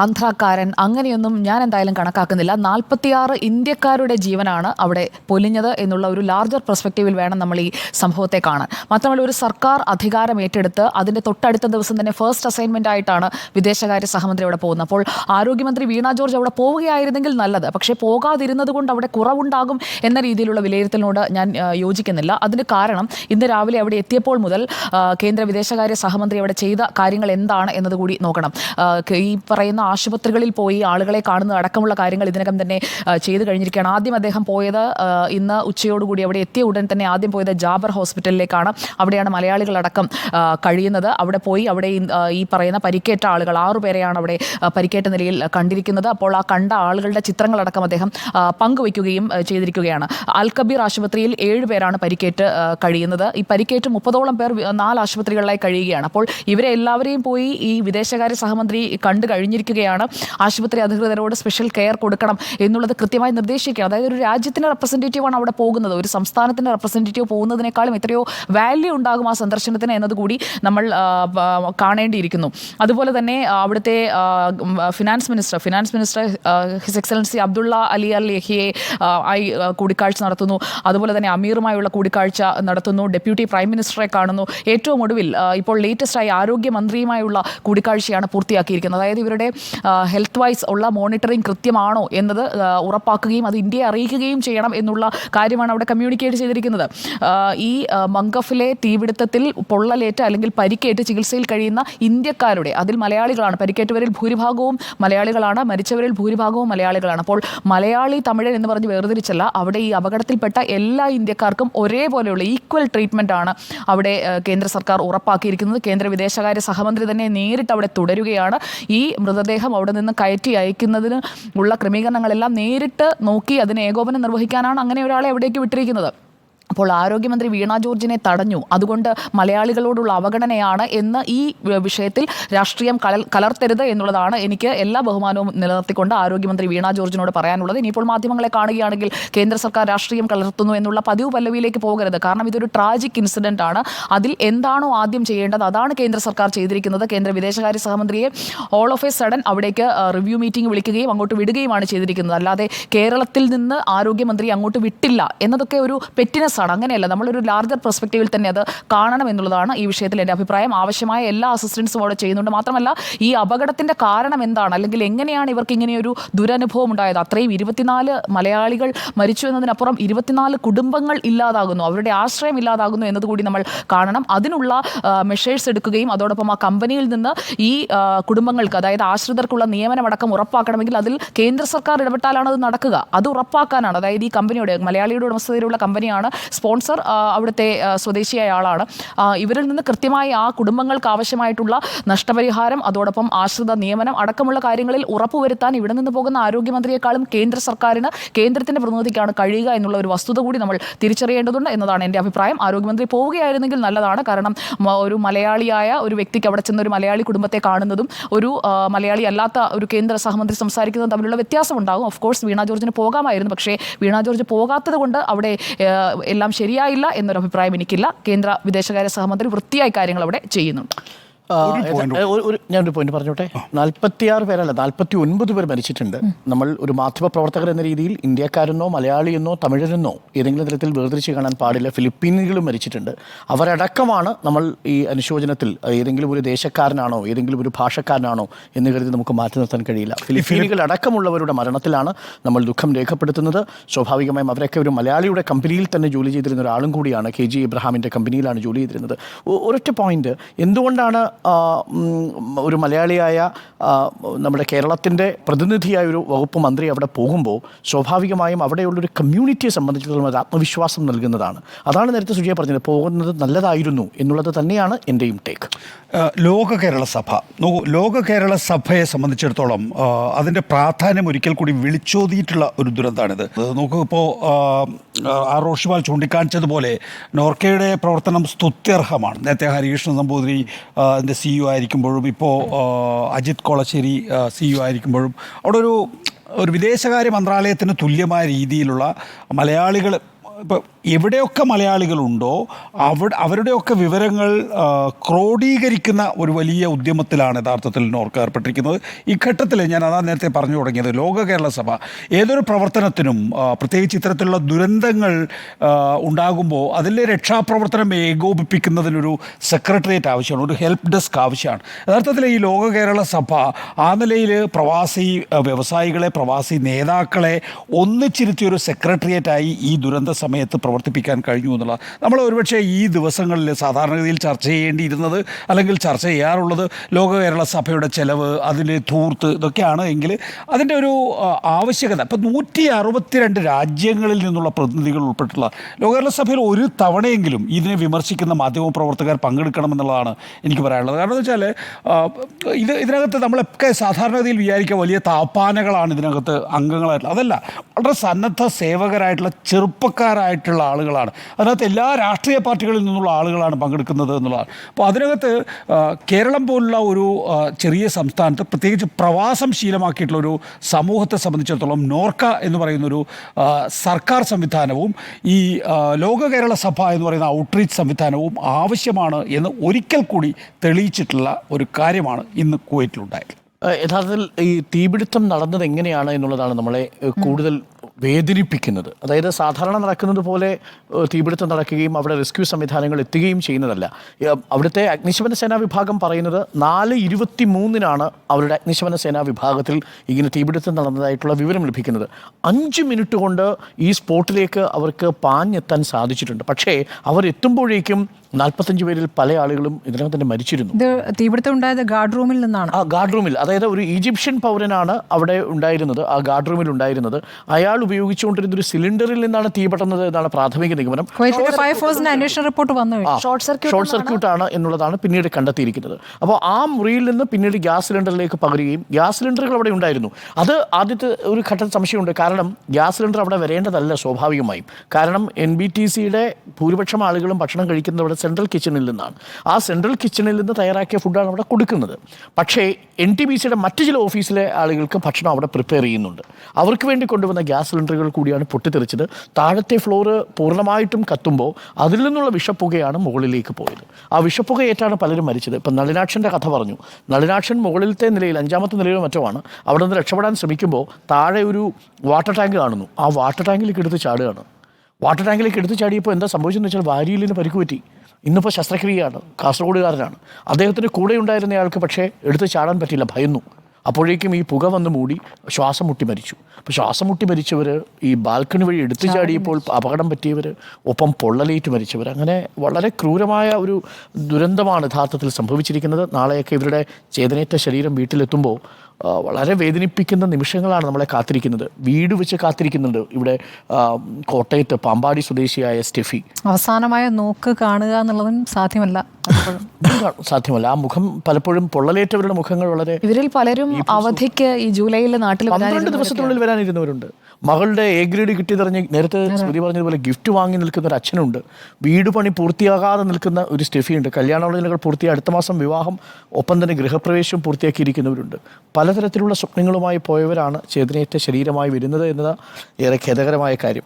Speaker 5: ആന്ധ്രാക്കാരൻ. അങ്ങനെയൊന്നും ഞാൻ എന്തായാലും കണക്കാക്കുന്നില്ല. നാൽപ്പത്തിയാറ് ഇന്ത്യക്കാരുടെ ജീവനാണ് അവിടെ പൊലിഞ്ഞത് എന്നുള്ള ഒരു ലാർജർ പെർസ്പെക്റ്റീവിൽ വേണം നമ്മൾ ഈ സംഭവത്തെ കാണാൻ. മാത്രമല്ല ഒരു സർക്കാർ അധികാരം ഏറ്റെടുത്ത് അതിന്റെ തൊട്ടടുത്ത ദിവസം തന്നെ ഫസ്റ്റ് അസൈൻമെന്റ് ആയിട്ടാണ് വിദേശകാര്യ സഹമന്ത്രി അവിടെ പോകുന്നത്. അപ്പോൾ ആരോഗ്യമന്ത്രി വീണ ജോർജ് അവിടെ പോവുകയായിരുന്നെങ്കിൽ നല്ലത്. പക്ഷേ പോകാതിരുന്നത് കൊണ്ട് അവിടെ കുറവുണ്ടാകും എന്ന രീതിയിലുള്ള വിലയിരുത്തലിനോട് ഞാൻ യോജിക്കുന്നില്ല. അതിന് കാരണം ഇന്ന് രാവിലെ അവിടെ എത്തിയപ്പോൾ മുതൽ കേന്ദ്ര വിദേശകാര്യ സഹമന്ത്രി അവിടെ ചെയ്ത കാര്യങ്ങൾ എന്താണ് എന്നതുകൂടി നോക്കണം. ഈ പറയുന്ന ആശുപത്രികളിൽ പോയി ആളുകളെ കാണുന്ന അടക്കമുള്ള കാര്യങ്ങൾ ഇതിനകം തന്നെ ചെയ്തു കഴിഞ്ഞിരിക്കുകയാണ്. ആദ്യം അദ്ദേഹം പോയത് ഇന്ന് ഉച്ചയോടുകൂടി അവിടെ എത്തിയ ഉടൻ തന്നെ ആദ്യം പോയത് ജാബർ ഹോസ്പിറ്റലിലേക്കാണ്. അവിടെയാണ് മലയാളികളടക്കം കഴിയുന്നത്. അവിടെ പോയി അവിടെ ഈ, പറയുന്ന പരിക്കേറ്റ ആളുകൾ ആറുപേരെയാണ് അവിടെ പരിക്കേറ്റ നിലയിൽ കണ്ടിരിക്കുന്നത്. അപ്പോൾ ആ കണ്ട ആളുകളുടെ ചിത്രങ്ങളടക്കം അദ്ദേഹം പങ്കുവയ്ക്കുകയും ചെയ്തിരിക്കുകയാണ്. അൽകബീർ ആശുപത്രിയിൽ ഏഴ് പേരാണ് പരിക്കേറ്റ് കഴിയുന്നത്. ഈ പരിക്കേറ്റ് മുപ്പതോളം പേർ നാല് ആശുപത്രികളിലായി കഴിയുകയാണ്. അപ്പോൾ ഇവരെ എല്ലാവരെയും പോയി ഈ വിദേശകാര്യ സഹമന്ത്രി കണ്ടു കഴിഞ്ഞിരിക്കുകയാണ് ആശുപത്രി അധികൃതരോട് സ്പെഷ്യൽ കെയർ കൊടുക്കണം എന്നുള്ളത് കൃത്യമായി നിർദ്ദേശിക്കുക അതായത് ഒരു രാജ്യത്തിന്റെ റെപ്രസെന്റേറ്റീവാണ് അവിടെ പോകുന്നത്. ഒരു സംസ്ഥാനത്തിന്റെ റെപ്രസെന്റേറ്റീവ് പോകുന്നതിനേക്കാളും എത്രയോ വാല്യൂ ഉണ്ടാകും ആ സന്ദർശനത്തിന് എന്നതുകൂടി നമ്മൾ കാണേണ്ടിയിരിക്കുന്നു. അതുപോലെ തന്നെ അവിടുത്തെ finance minister finance minister his excellency Abdullah Ali Al Yahya ആ, ആയി കൂടിക്കാഴ്ച നടത്തുന്നു. അതുപോലെ തന്നെ അമീറുമായുള്ള കൂടിക്കാഴ്ച നടത്തുന്നു. ഡെപ്യൂട്ടി പ്രൈം മിനിസ്റ്ററെ കാണുന്നു. ഏറ്റവും ഒടുവിൽ ഇപ്പോൾ ലേറ്റസ്റ്റായി ആരോഗ്യമന്ത്രിയുമായുള്ള കൂടിക്കാഴ്ചയാണ് പൂർത്തിയാക്കിയിരിക്കുന്നത്. അതായത് ഇവരുടെ ഹെൽത്ത് വൈസ് ഉള്ള മോണിറ്ററിംഗ് കൃത്യമാണോ എന്നത് ഉറപ്പാക്കുകയും അത് ഇന്ത്യയെ അറിയിക്കുകയും ചെയ്യണം എന്നുള്ള കാര്യമാണ് അവിടെ കമ്മ്യൂണിക്കേറ്റ് ചെയ്തിരിക്കുന്നത്. ഈ മങ്കഫിലെ തീപിടുത്തത്തിൽ പൊള്ളലേറ്റ് അല്ലെങ്കിൽ പരിക്കേറ്റ് ചികിത്സയിൽ കഴിയുന്ന ഇന്ത്യക്കാരുടെ അതിൽ മലയാളികളാണ് പരിക്കേറ്റവരിൽ ഭൂരിഭാഗവും മലയാളികളാണ് മരിച്ചവരിൽ ഭൂരിഭാഗവും മലയാളികളാണ്. അപ്പോൾ മലയാളി തമിഴൻ എന്ന് പറഞ്ഞ് വേർതിരിച്ചല്ല അവിടെ ഈ അപകടത്തിൽപ്പെട്ട എല്ലാ ഇന്ത്യക്കാർക്കും ഒരേപോലെയുള്ള ഈക്വൽ ട്രീറ്റ്മെന്റ് ആണ് അവിടെ കേന്ദ്ര സർക്കാർ ഉറപ്പാക്കിയിരിക്കുന്നത്. കേന്ദ്ര വിദേശകാര്യ സഹമന്ത്രി തന്നെ നേരിട്ട് അവിടെ തുടരുകയാണ്. ഈ മൃതദേഹം അവിടെ നിന്ന് കയറ്റി അയക്കുന്നതിന് ഉള്ള ക്രമീകരണങ്ങളെല്ലാം നേരിട്ട് നോക്കി അതിന് ഏകോപനം നിർവഹിക്കാനാണ് അങ്ങനെ ഒരാളെ എവിടേക്ക് വിട്ടിരിക്കുന്നത്. അപ്പോൾ ആരോഗ്യമന്ത്രി വീണ ജോർജിനെ തടഞ്ഞു. അതുകൊണ്ട് മലയാളികളോടുള്ള അവഗണനയാണ് എന്ന് ഈ വിഷയത്തിൽ രാഷ്ട്രീയം കലർ കലർത്തരുത് എന്നുള്ളതാണ് എനിക്ക് എല്ലാ ബഹുമാനവും നിലനിർത്തിക്കൊണ്ട് ആരോഗ്യമന്ത്രി വീണ ജോർജിനോട് പറയാനുള്ളത്. ഇനിയിപ്പോൾ മാധ്യമങ്ങളെ കാണുകയാണെങ്കിൽ കേന്ദ്ര സർക്കാർ രാഷ്ട്രീയം കലർത്തുന്നു എന്നുള്ള പതിവ് പല്ലവിയിലേക്ക് പോകരുത്. കാരണം ഇതൊരു ട്രാജിക് ഇൻസിഡന്റ് ആണ്. അതിൽ എന്താണോ ആദ്യം ചെയ്യേണ്ടത് അതാണ് കേന്ദ്ര സർക്കാർ ചെയ്തിരിക്കുന്നത്. കേന്ദ്ര വിദേശകാര്യ സഹമന്ത്രിയെ ഓൾ ഓഫ് എ സഡൻ അവിടേക്ക് റിവ്യൂ മീറ്റിംഗ് വിളിക്കുകയും അങ്ങോട്ട് വിടുകയുമാണ് ചെയ്തിരിക്കുന്നത്. അല്ലാതെ കേരളത്തിൽ നിന്ന് ആരോഗ്യമന്ത്രി അങ്ങോട്ട് വിട്ടില്ല എന്നതൊക്കെ ഒരു പെറ്റിനെസ് ആണ്. അങ്ങനെയല്ല നമ്മളൊരു ലാർജർ പെർസ്പെക്റ്റീവിൽ തന്നെ അത് കാണണം എന്നുള്ളതാണ് ഈ വിഷയത്തിൽ എന്റെ അഭിപ്രായം. ആവശ്യമായ എല്ലാ അസിസ്റ്റൻസും അവിടെ ചെയ്യുന്നുണ്ട്. മാത്രമല്ല ഈ അപകടത്തിന്റെ കാരണം എന്താണ്? അല്ലെങ്കിൽ എങ്ങനെയാണ് ഇവർക്ക് ഇങ്ങനെയൊരു ദുരനുഭവം ഉണ്ടായത്? അത്രയും ഇരുപത്തിനാല് മലയാളികൾ മരിച്ചു എന്നതിനപ്പുറം ഇരുപത്തിനാല് കുടുംബങ്ങൾ ഇല്ലാതാകുന്നു. അവരുടെ ആശ്രയം ഇല്ലാതാകുന്നു എന്നതുകൂടി നമ്മൾ കാണണം. അതിനുള്ള മെഷേഴ്സ് എടുക്കുകയും അതോടൊപ്പം ആ കമ്പനിയിൽ നിന്ന് ഈ കുടുംബങ്ങൾക്ക് അതായത് ആശ്രിതർക്കുള്ള നിയമനമടക്കം ഉറപ്പാക്കണമെങ്കിൽ അതിൽ കേന്ദ്ര സർക്കാർ ഇടപെട്ടാലാണ് അത് നടക്കുക. അത് ഉറപ്പാക്കാനാണ്. അതായത് ഈ കമ്പനിയുടെ മലയാളിയുടെ ഉടമസ്ഥതയിലുള്ള കമ്പനിയാണ് സ്പോൺസർ അവിടുത്തെ സ്വദേശിയായ ആളാണ്. ഇവരിൽ നിന്ന് കൃത്യമായി ആ കുടുംബങ്ങൾക്ക് ആവശ്യമായിട്ടുള്ള നഷ്ടപരിഹാരം അതോടൊപ്പം ആശ്രിത നിയമനം അടക്കമുള്ള കാര്യങ്ങളിൽ ഉറപ്പുവരുത്താൻ ഇവിടെ നിന്ന് പോകുന്ന ആരോഗ്യമന്ത്രിയെക്കാളും കേന്ദ്ര സർക്കാരിന് കേന്ദ്രത്തിന്റെ പ്രതിനിധിക്കാണ് കഴിയുക എന്നുള്ള ഒരു വസ്തുത കൂടി നമ്മൾ തിരിച്ചറിയേണ്ടതുണ്ട് എന്നതാണ് എന്റെ അഭിപ്രായം. ആരോഗ്യമന്ത്രി പോവുകയായിരുന്നെങ്കിൽ നല്ലതാണ്. കാരണം ഒരു മലയാളിയായ ഒരു വ്യക്തിക്ക് അവിടെ ചെന്ന ഒരു മലയാളി കുടുംബത്തെ കാണുന്നതും ഒരു മലയാളി അല്ലാത്ത ഒരു കേന്ദ്ര സഹമന്ത്രി സംസാരിക്കുന്നതും തമ്മിലുള്ള വ്യത്യാസം ഉണ്ടാകും. ഓഫ് കോഴ്സ് വീണ ജോർജിന് പോകാമായിരുന്നു. പക്ഷേ വീണ ജോർജ് പോകാത്തത് കൊണ്ട് അവിടെ ആ, എല്ലാം ശരിയായില്ല എന്നൊരു അഭിപ്രായം എനിക്കില്ല. കേന്ദ്ര വിദേശകാര്യ സഹമന്ത്രി വൃത്തിയായി കാര്യങ്ങൾ അവിടെ ചെയ്യുന്നുണ്ട്.
Speaker 2: ഒരു- ഒരു ഞാനൊരു പോയിന്റ് പറഞ്ഞോട്ടെ? നാൽപ്പത്തിയാറ് പേരല്ല നാൽപ്പത്തി ഒൻപത് പേർ മരിച്ചിട്ടുണ്ട് നമ്മൾ ഒരു മാധ്യമ പ്രവർത്തകർ എന്ന രീതിയിൽ ഇന്ത്യക്കാരെന്നോ മലയാളിയെന്നോ തമിഴരെന്നോ ഏതെങ്കിലും തരത്തിൽ വേർതിരിച്ച് കാണാൻ പാടില്ല. ഫിലിപ്പീനുകളും മരിച്ചിട്ടുണ്ട്. അവരടക്കമാണ് നമ്മൾ ഈ അനുശോചനത്തിൽ ഏതെങ്കിലും ഒരു ദേശക്കാരനാണോ ഏതെങ്കിലും ഒരു ഭാഷക്കാരനാണോ എന്ന് കരുതി നമുക്ക് മാറ്റി നിർത്താൻ കഴിയില്ല. ഫിലിപ്പീനുകൾ അടക്കമുള്ളവരുടെ മരണത്തിലാണ് നമ്മൾ ദുഃഖം രേഖപ്പെടുത്തുന്നത്. സ്വാഭാവികമായും അവരൊക്കെ ഒരു മലയാളിയുടെ കമ്പനിയിൽ തന്നെ ജോലി ചെയ്തിരുന്ന ഒരാളും കൂടിയാണ് കെ ജി ഇബ്രഹാമിന്റെ കമ്പനിയിലാണ് ജോലി ചെയ്തിരുന്നത്. ഒരൊറ്റ പോയിന്റ് എന്തുകൊണ്ടാണ് ഒരു മലയാളിയായ നമ്മുടെ കേരളത്തിന്റെ പ്രതിനിധിയായ ഒരു വകുപ്പ് മന്ത്രി അവിടെ പോകുമ്പോൾ സ്വാഭാവികമായും അവിടെയുള്ളൊരു കമ്മ്യൂണിറ്റിയെ സംബന്ധിച്ചിടത്തോളം അത് ആത്മവിശ്വാസം നൽകുന്നതാണ്. അതാണ് നേരത്തെ സുജയ പറഞ്ഞത് പോകുന്നത് നല്ലതായിരുന്നു എന്നുള്ളത് തന്നെയാണ് എന്റെയും ടേക്ക്
Speaker 3: ലോക കേരള സഭ. ലോക കേരള സഭയെ സംബന്ധിച്ചിടത്തോളം അതിന്റെ പ്രാധാന്യം ഒരിക്കൽ കൂടി വിളിച്ചോതിയിട്ടുള്ള ഒരു ദുരന്തമാണിത്. നോക്കൂ ഇപ്പോൾ ആ റോഷിപാൽ ചൂണ്ടിക്കാണിച്ചതുപോലെ നോർക്കയുടെ പ്രവർത്തനം സ്തുത്യർഹമാണ്. നേരത്തെ ഹരികൃഷ്ണ നമ്പൂതിരി അതിന്റെ സി യു ആയിരിക്കുമ്പോഴും ഇപ്പോൾ അജിത് കൊളശ്ശേരി സി യു ആയിരിക്കുമ്പോഴും അവിടെ ഒരു ഒരു വിദേശകാര്യ മന്ത്രാലയത്തിന് തുല്യമായ രീതിയിലുള്ള മലയാളികൾ ഇപ്പോൾ എവിടെയൊക്കെ മലയാളികളുണ്ടോ അവിടെ അവരുടെയൊക്കെ വിവരങ്ങൾ ക്രോഡീകരിക്കുന്ന ഒരു വലിയ ഉദ്യമത്തിലാണ് യഥാർത്ഥത്തിൽ നോർക്ക് ഏർപ്പെട്ടിരിക്കുന്നത്. ഈ ഘട്ടത്തിൽ ഞാൻ അതാ നേരത്തെ പറഞ്ഞു തുടങ്ങിയത് ലോക കേരള സഭ ഏതൊരു പ്രവർത്തനത്തിനും പ്രത്യേകിച്ച് ഇത്തരത്തിലുള്ള ദുരന്തങ്ങൾ ഉണ്ടാകുമ്പോൾ അതിലെ രക്ഷാപ്രവർത്തനം ഏകോപിപ്പിക്കുന്നതിനൊരു സെക്രട്ടേറിയറ്റ് ആവശ്യമാണ് ഒരു ഹെൽപ്പ് ഡെസ്ക് ആവശ്യമാണ്. യഥാർത്ഥത്തിൽ ഈ ലോക കേരള സഭ ആ നിലയിൽ പ്രവാസി വ്യവസായികളെ പ്രവാസി നേതാക്കളെ ഒന്നിച്ചിരുത്തിയൊരു സെക്രട്ടേറിയറ്റായി ഈ ദുരന്ത സമയത്ത് പ്രവർത്തിപ്പിക്കാൻ കഴിഞ്ഞു എന്നുള്ള നമ്മൾ ഒരുപക്ഷെ ഈ ദിവസങ്ങളിൽ സാധാരണഗതിയിൽ ചർച്ച ചെയ്യേണ്ടിയിരുന്നത് അല്ലെങ്കിൽ ചർച്ച ചെയ്യാറുള്ളത് ലോക കേരള സഭയുടെ ചെലവ് അതിന്റെ ധൂർത്ത് ഇതൊക്കെയാണ് എങ്കിൽ അതിന്റെ ഒരു ആവശ്യകത. ഇപ്പം നൂറ്റി അറുപത്തിരണ്ട് രാജ്യങ്ങളിൽ നിന്നുള്ള പ്രതിനിധികൾ ഉൾപ്പെട്ടുള്ള ലോക കേരള സഭയിൽ ഒരു തവണയെങ്കിലും ഇതിനെ വിമർശിക്കുന്ന മാധ്യമ പ്രവർത്തകർ പങ്കെടുക്കണമെന്നുള്ളതാണ് എനിക്ക് പറയാനുള്ളത്. കാരണം എന്ന് വെച്ചാൽ ഇത് ഇതിനകത്ത് നമ്മളൊക്കെ സാധാരണഗതിയിൽ വിചാരിക്കുക വലിയ താപ്പാനകളാണ് ഇതിനകത്ത് അംഗങ്ങളായിട്ടുള്ള അതല്ല വളരെ സന്നദ്ധ സേവകരായിട്ടുള്ള ചെറുപ്പക്കാരായിട്ടുള്ള ആളുകളാണ്. അതിനകത്ത് എല്ലാ രാഷ്ട്രീയ പാർട്ടികളിൽ നിന്നുള്ള ആളുകളാണ് പങ്കെടുക്കുന്നത് എന്നുള്ളതാണ്. അപ്പോൾ അതിനകത്ത് കേരളം പോലുള്ള ഒരു ചെറിയ സംസ്ഥാനത്ത് പ്രത്യേകിച്ച് പ്രവാസം ശീലമാക്കിയിട്ടുള്ള ഒരു സമൂഹത്തെ സംബന്ധിച്ചിടത്തോളം നോർക്ക എന്ന് പറയുന്നൊരു സർക്കാർ സംവിധാനവും ഈ ലോക കേരള സഭ എന്ന് പറയുന്ന ഔട്ട്റീച്ച് സംവിധാനവും ആവശ്യമാണ് എന്ന് ഒരിക്കൽ കൂടി തെളിയിച്ചിട്ടുള്ള ഒരു കാര്യമാണ് ഇന്ന് കുവൈറ്റിലുണ്ടായത്.
Speaker 2: യഥാർത്ഥത്തിൽ ഈ തീപിടുത്തം നടന്നത് എങ്ങനെയാണ് എന്നുള്ളതാണ് നമ്മളെ കൂടുതൽ വേദനിപ്പിക്കുന്നത്. അതായത് സാധാരണ നടക്കുന്നത് പോലെ തീപിടുത്തം നടക്കുകയും അവിടെ റെസ്ക്യൂ സംവിധാനങ്ങൾ എത്തുകയും ചെയ്യുന്നതല്ല. അവിടുത്തെ അഗ്നിശമന സേനാ വിഭാഗം പറയുന്നത് നാല് ഇരുപത്തി മൂന്നിനാണ് അവരുടെ അഗ്നിശമന സേനാ വിഭാഗത്തിൽ ഇങ്ങനെ തീപിടുത്തം നടന്നതായിട്ടുള്ള വിവരം ലഭിക്കുന്നത്. അഞ്ച് മിനിറ്റ് കൊണ്ട് ഈ സ്പോട്ടിലേക്ക് അവർക്ക് പാഞ്ഞെത്താൻ സാധിച്ചിട്ടുണ്ട്. പക്ഷേ അവർ എത്തുമ്പോഴേക്കും നാൽപ്പത്തഞ്ച് പേരിൽ പല ആളുകളും ഇതിനകം തന്നെ മരിച്ചിരുന്നു.
Speaker 4: ഇത് തീപിടുത്തം ഉണ്ടായത് ഗാർഡ് റൂമിൽ നിന്നാണ്.
Speaker 2: ആ ഗാർഡ് റൂമിൽ. അതായത് ഒരു ഈജിപ്ഷ്യൻ പൗരനാണ് അവിടെ ഉണ്ടായിരുന്നത് ആ ഗാർഡ് റൂമിൽ ഉണ്ടായിരുന്നത്. അയാൾ ഉപയോഗിച്ചുകൊണ്ടിരുന്ന ഒരു സിലിണ്ടറിൽ നിന്നാണ് തീ പെട്ടെന്നത് എന്നാണ് പ്രാഥമിക നിഗമനം.
Speaker 4: അന്വേഷണ റിപ്പോർട്ട് വന്നു
Speaker 5: ഷോർട്ട് സർക്യൂട്ട്
Speaker 2: ഷോർട്ട് സർക്യൂട്ട് ആണ് എന്നുള്ളതാണ് പിന്നീട് കണ്ടെത്തിയിരിക്കുന്നത്. അപ്പോൾ ആ മുറിയിൽ നിന്ന് പിന്നീട് ഗ്യാസ് സിലിണ്ടറിലേക്ക് പകരുകയും ഗ്യാസ് സിലിണ്ടറുകൾ അവിടെ ഉണ്ടായിരുന്നു. അത് ആദ്യത്തെ ഒരു ഘട്ട സംശയമുണ്ട്. കാരണം ഗ്യാസ് സിലിണ്ടർ അവിടെ വരേണ്ടതല്ല സ്വാഭാവികമായും. കാരണം എൻ ബി ടി സിയുടെ ഭൂരിപക്ഷം ആളുകളും ഭക്ഷണം കഴിക്കുന്നത് അവിടെ സെൻട്രൽ കിച്ചണിൽ നിന്നാണ്. ആ സെൻട്രൽ കിച്ചണിൽ നിന്ന് തയ്യാറാക്കിയ ഫുഡാണ് അവിടെ കൊടുക്കുന്നത്. പക്ഷേ എൻ ടി ബി സിയുടെ മറ്റു ചില ഓഫീസിലെ ആളുകൾക്ക് ഭക്ഷണം അവിടെ പ്രിപ്പയർ ചെയ്യുന്നുണ്ട്. അവർക്ക് വേണ്ടി കൊണ്ടുവന്ന ഗ്യാസ് സിലിണ്ടറുകൾ കൂടിയാണ് പൊട്ടിത്തെറിച്ചത്. താഴത്തെ ഫ്ലോറ് പൂർണമായിട്ടും കത്തുമ്പോൾ അതിൽ നിന്നുള്ള വിഷപ്പുകയാണ് മുകളിലേക്ക് പോയത്. ആ വിഷപ്പുക ഏറ്റാണ് പലരും മരിച്ചത്. ഇപ്പം നളിനാക്ഷന്റെ കഥ പറഞ്ഞു. നളിനാക്ഷൻ മുകളിലത്തെ നിലയിൽ അഞ്ചാമത്തെ നിലയിലോ മറ്റോ ആണ്. അവിടെ നിന്ന് രക്ഷപ്പെടാൻ ശ്രമിക്കുമ്പോൾ താഴെ ഒരു വാട്ടർ ടാങ്ക് കാണുന്നു. ആ വാട്ടർ ടാങ്കിലേക്ക് എടുത്ത് ചാടുകയാണ്. വാട്ടർ ടാങ്കിലേക്ക് എടുത്ത് ചാടിയപ്പോൾ എന്താ സംഭവിച്ചതെന്ന് വെച്ചാൽ വാരിയലിന് പരിക്ക് പറ്റി. ഇന്നിപ്പോൾ ശസ്ത്രക്രിയയാണ്. കാസർഗോഡുകാരനാണ്. അദ്ദേഹത്തിന് കൂടെ ഉണ്ടായിരുന്നയാൾക്ക് പക്ഷേ എടുത്ത് ചാടാൻ പറ്റില്ല ഭയന്നു. അപ്പോഴേക്കും ഈ പുക വന്ന് മൂടി ശ്വാസം മുട്ടി മരിച്ചു. അപ്പോൾ ശ്വാസം മുട്ടി മരിച്ചവർ ഈ ബാൽക്കണി വഴി എടുത്തു ചാടിയപ്പോൾ അപകടം പറ്റിയവർ ഒപ്പം പൊള്ളലേറ്റ് മരിച്ചവർ അങ്ങനെ വളരെ ക്രൂരമായ ഒരു ദുരന്തമാണ് യഥാർത്ഥത്തിൽ സംഭവിച്ചിരിക്കുന്നത്. നാളെയൊക്കെ ഇവരുടെ ചേതനേറ്റ ശരീരം വീട്ടിലെത്തുമ്പോൾ വളരെ വേദനിപ്പിക്കുന്ന നിമിഷങ്ങളാണ് നമ്മളെ കാത്തിരിക്കുന്നത്. വീട് വെച്ച് കാത്തിരിക്കുന്നുണ്ട്. ഇവിടെ കോട്ടയത്ത് പാമ്പാടി സ്വദേശിയായ സ്റ്റെഫി.
Speaker 4: അവസാനമായ നോക്ക് കാണുക എന്നുള്ളതും സാധ്യമല്ല.
Speaker 2: സാധ്യമല്ല. ആ മുഖം പലപ്പോഴും പൊള്ളലേറ്റവരുടെ മുഖങ്ങൾ വളരെ
Speaker 5: ഇവരിൽ പലരും അവധിക്ക് ഈ ജൂലൈയിൽ നാട്ടിൽ
Speaker 2: പന്ത്രണ്ട് ദിവസത്തിനുള്ളിൽ വരാനിരുന്നവരുണ്ട്. മകളുടെ എ ഗ്രേഡ് കിട്ടിയതറിഞ്ഞ് നേരത്തെ സ്മൃതി പറഞ്ഞതുപോലെ ഗിഫ്റ്റ് വാങ്ങി നിൽക്കുന്ന ഒരു അച്ഛനുണ്ട്. വീട് പണി പൂർത്തിയാകാതെ നിൽക്കുന്ന ഒരു സ്റ്റെഫിയുണ്ട്. കല്യാണാലോചനകൾ പൂർത്തിയായി അടുത്ത മാസം വിവാഹം ഒപ്പം തന്നെ ഗൃഹപ്രവേശം പൂർത്തിയാക്കിയിരിക്കുന്നവരുണ്ട്. പലതരത്തിലുള്ള സ്വപ്നങ്ങളുമായി പോയവരാണ് ചേതനയേറ്റ ശരീരമായി വരുന്നത് എന്നത് ഏറെ ഖേദകരമായ കാര്യം.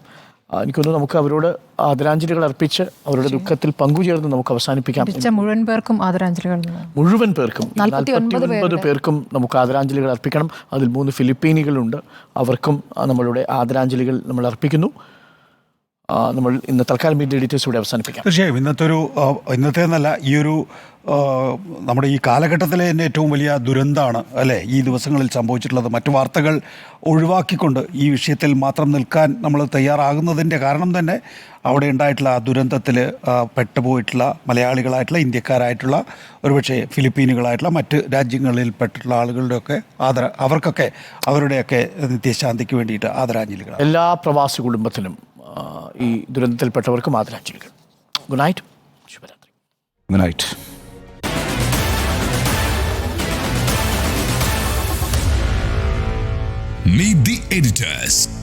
Speaker 2: എനിക്കൊന്ന് നമുക്ക് അവരോട് ആദരാഞ്ജലികൾ അർപ്പിച്ച് അവരുടെ ദുഃഖത്തിൽ പങ്കുചേർന്ന് നമുക്ക് അവസാനിപ്പിക്കാം.
Speaker 4: മുഴുവൻ പേർക്കും ആദരാഞ്ജലികൾ
Speaker 2: മുഴുവൻ പേർക്കും
Speaker 5: നാൽപ്പത്തി
Speaker 2: പേർക്കും നമുക്ക് ആദരാഞ്ജലികൾ അർപ്പിക്കണം. അതിൽ മൂന്ന് ഫിലിപ്പീനികളുണ്ട്. അവർക്കും നമ്മളുടെ ആദരാഞ്ജലികൾ നമ്മൾ അർപ്പിക്കുന്നു. നമ്മൾ ഇന്ന് തൽക്കാലം മീഡിയ എഡിറ്റേഴ്സ് ഇവിടെ അവസാനിപ്പിക്കാം.
Speaker 3: തീർച്ചയായും. ഇന്നത്തെ ഒരു ഇന്നത്തെ എന്നല്ല ഈ ഒരു നമ്മുടെ ഈ കാലഘട്ടത്തിലെ തന്നെ ഏറ്റവും വലിയ ദുരന്തമാണ് അല്ലേ? ഈ ദിവസങ്ങളിൽ സംഭവിച്ചിട്ടുള്ളത്. മറ്റു വാർത്തകൾ ഒഴിവാക്കിക്കൊണ്ട് ഈ വിഷയത്തിൽ മാത്രം നിൽക്കാൻ നമ്മൾ തയ്യാറാകുന്നതിന്റെ കാരണം തന്നെ അവിടെ ഉണ്ടായിട്ടുള്ള ആ ദുരന്തത്തിൽ പെട്ടുപോയിട്ടുള്ള മലയാളികളായിട്ടുള്ള ഇന്ത്യക്കാരായിട്ടുള്ള ഒരുപക്ഷെ ഫിലിപ്പീനുകളായിട്ടുള്ള മറ്റ് രാജ്യങ്ങളിൽ പെട്ടിട്ടുള്ള ആളുകളുടെയൊക്കെ ആദര അവർക്കൊക്കെ അവരുടെയൊക്കെ നിത്യശാന്തിക്ക് വേണ്ടിയിട്ട് ആദരാഞ്ജലികൾ
Speaker 2: എല്ലാ പ്രവാസി കുടുംബത്തിനും ഈ ദുരന്തത്തിൽപ്പെട്ടവർക്ക് ആദരാഞ്ജലികൾ ഗുഡ് നൈറ്റ് ശുഭരാത്രി.
Speaker 1: Good night.